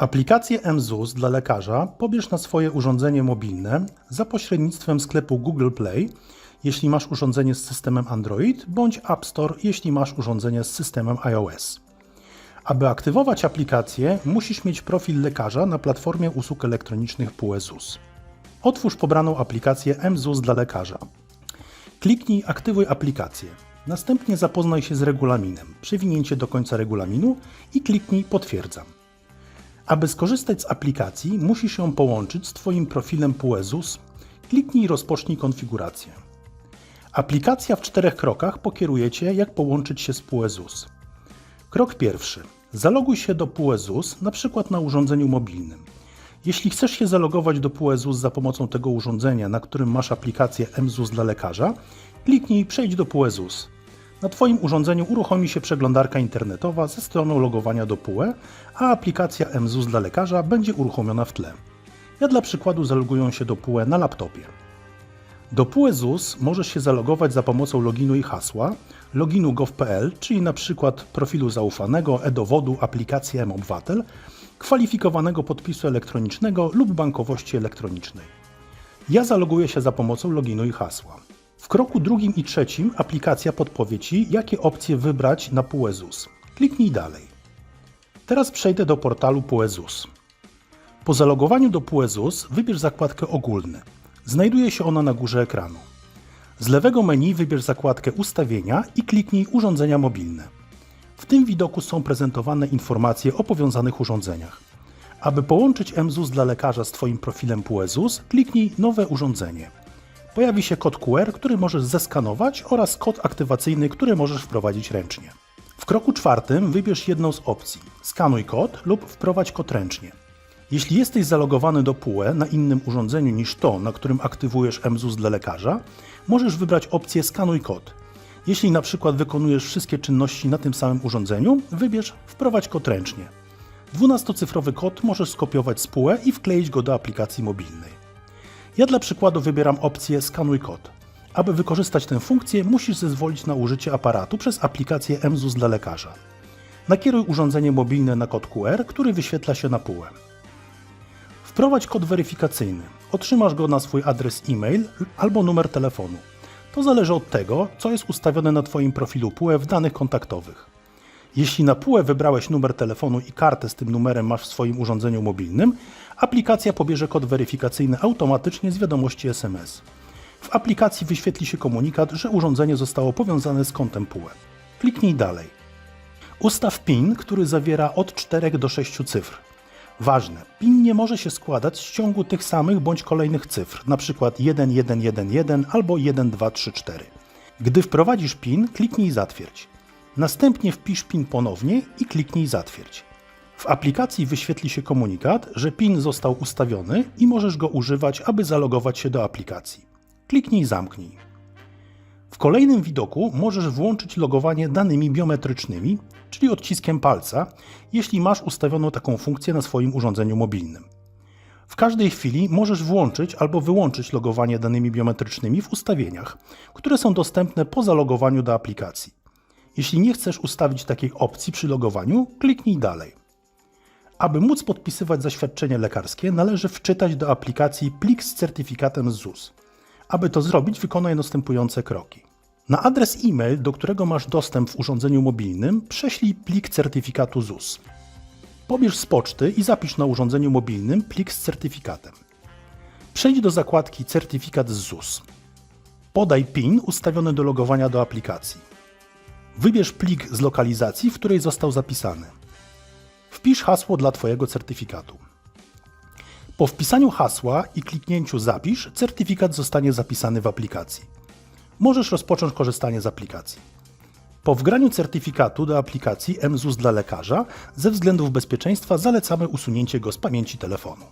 Aplikację mZUS dla lekarza pobierz na swoje urządzenie mobilne za pośrednictwem sklepu Google Play, jeśli masz urządzenie z systemem Android, bądź App Store, jeśli masz urządzenie z systemem iOS. Aby aktywować aplikację, musisz mieć profil lekarza na platformie usług elektronicznych PUE ZUS. Otwórz pobraną aplikację mZUS dla lekarza. Kliknij Aktywuj aplikację. Następnie zapoznaj się z regulaminem. Przewinięcie do końca regulaminu i kliknij Potwierdzam. Aby skorzystać z aplikacji, musisz ją połączyć z Twoim profilem PUE ZUS. Kliknij Rozpocznij konfigurację. Aplikacja w czterech krokach pokieruje Cię, jak połączyć się z PUE ZUS. Krok pierwszy. Zaloguj się do PUE ZUS, na przykład na urządzeniu mobilnym. Jeśli chcesz się zalogować do PUE ZUS za pomocą tego urządzenia, na którym masz aplikację mZUS dla lekarza, kliknij Przejdź do PUE ZUS. Na Twoim urządzeniu uruchomi się przeglądarka internetowa ze stroną logowania do PUE, a aplikacja mZUS dla lekarza będzie uruchomiona w tle. Ja dla przykładu zaloguję się do PUE na laptopie. Do PUE ZUS możesz się zalogować za pomocą loginu i hasła, loginu gov.pl, czyli na przykład profilu zaufanego, e-dowodu, aplikacji mObywatel, kwalifikowanego podpisu elektronicznego lub bankowości elektronicznej. Ja zaloguję się za pomocą loginu i hasła. W kroku drugim i trzecim aplikacja podpowie Ci, jakie opcje wybrać na PUE ZUS. Kliknij dalej. Teraz przejdę do portalu PUE ZUS. Po zalogowaniu do PUE ZUS wybierz zakładkę Ogólne. Znajduje się ona na górze ekranu. Z lewego menu wybierz zakładkę Ustawienia i kliknij Urządzenia mobilne. W tym widoku są prezentowane informacje o powiązanych urządzeniach. Aby połączyć mZUS dla lekarza z Twoim profilem PUE ZUS, kliknij Nowe urządzenie. Pojawi się kod QR, który możesz zeskanować oraz kod aktywacyjny, który możesz wprowadzić ręcznie. W kroku czwartym wybierz jedną z opcji: skanuj kod lub wprowadź kod ręcznie. Jeśli jesteś zalogowany do PUE na innym urządzeniu niż to, na którym aktywujesz mZUS dla lekarza, możesz wybrać opcję Skanuj kod. Jeśli na przykład wykonujesz wszystkie czynności na tym samym urządzeniu, wybierz Wprowadź kod ręcznie. 12-cyfrowy kod możesz skopiować z PUE i wkleić go do aplikacji mobilnej. Ja dla przykładu wybieram opcję Skanuj kod. Aby wykorzystać tę funkcję, musisz zezwolić na użycie aparatu przez aplikację mZUS dla lekarza. Nakieruj urządzenie mobilne na kod QR, który wyświetla się na PUE. Wprowadź kod weryfikacyjny. Otrzymasz go na swój adres e-mail albo numer telefonu. To zależy od tego, co jest ustawione na Twoim profilu PUE w danych kontaktowych. Jeśli na PUE wybrałeś numer telefonu i kartę z tym numerem masz w swoim urządzeniu mobilnym, aplikacja pobierze kod weryfikacyjny automatycznie z wiadomości SMS. W aplikacji wyświetli się komunikat, że urządzenie zostało powiązane z kontem PUE. Kliknij dalej. Ustaw PIN, który zawiera od 4 do 6 cyfr. Ważne, PIN nie może się składać z ciągu tych samych bądź kolejnych cyfr, np. 1111 albo 1234. Gdy wprowadzisz PIN, kliknij Zatwierdź. Następnie wpisz PIN ponownie i kliknij Zatwierdź. W aplikacji wyświetli się komunikat, że PIN został ustawiony i możesz go używać, aby zalogować się do aplikacji. Kliknij Zamknij. W kolejnym widoku możesz włączyć logowanie danymi biometrycznymi, czyli odciskiem palca, jeśli masz ustawioną taką funkcję na swoim urządzeniu mobilnym. W każdej chwili możesz włączyć albo wyłączyć logowanie danymi biometrycznymi w ustawieniach, które są dostępne po zalogowaniu do aplikacji. Jeśli nie chcesz ustawić takiej opcji przy logowaniu, kliknij dalej. Aby móc podpisywać zaświadczenie lekarskie, należy wczytać do aplikacji plik z certyfikatem ZUS. Aby to zrobić, wykonaj następujące kroki. Na adres e-mail, do którego masz dostęp w urządzeniu mobilnym, prześlij plik certyfikatu ZUS. Pobierz z poczty i zapisz na urządzeniu mobilnym plik z certyfikatem. Przejdź do zakładki Certyfikat z ZUS. Podaj PIN ustawiony do logowania do aplikacji. Wybierz plik z lokalizacji, w której został zapisany. Wpisz hasło dla Twojego certyfikatu. Po wpisaniu hasła i kliknięciu Zapisz, certyfikat zostanie zapisany w aplikacji. Możesz rozpocząć korzystanie z aplikacji. Po wgraniu certyfikatu do aplikacji mZUS dla lekarza, ze względów bezpieczeństwa zalecamy usunięcie go z pamięci telefonu.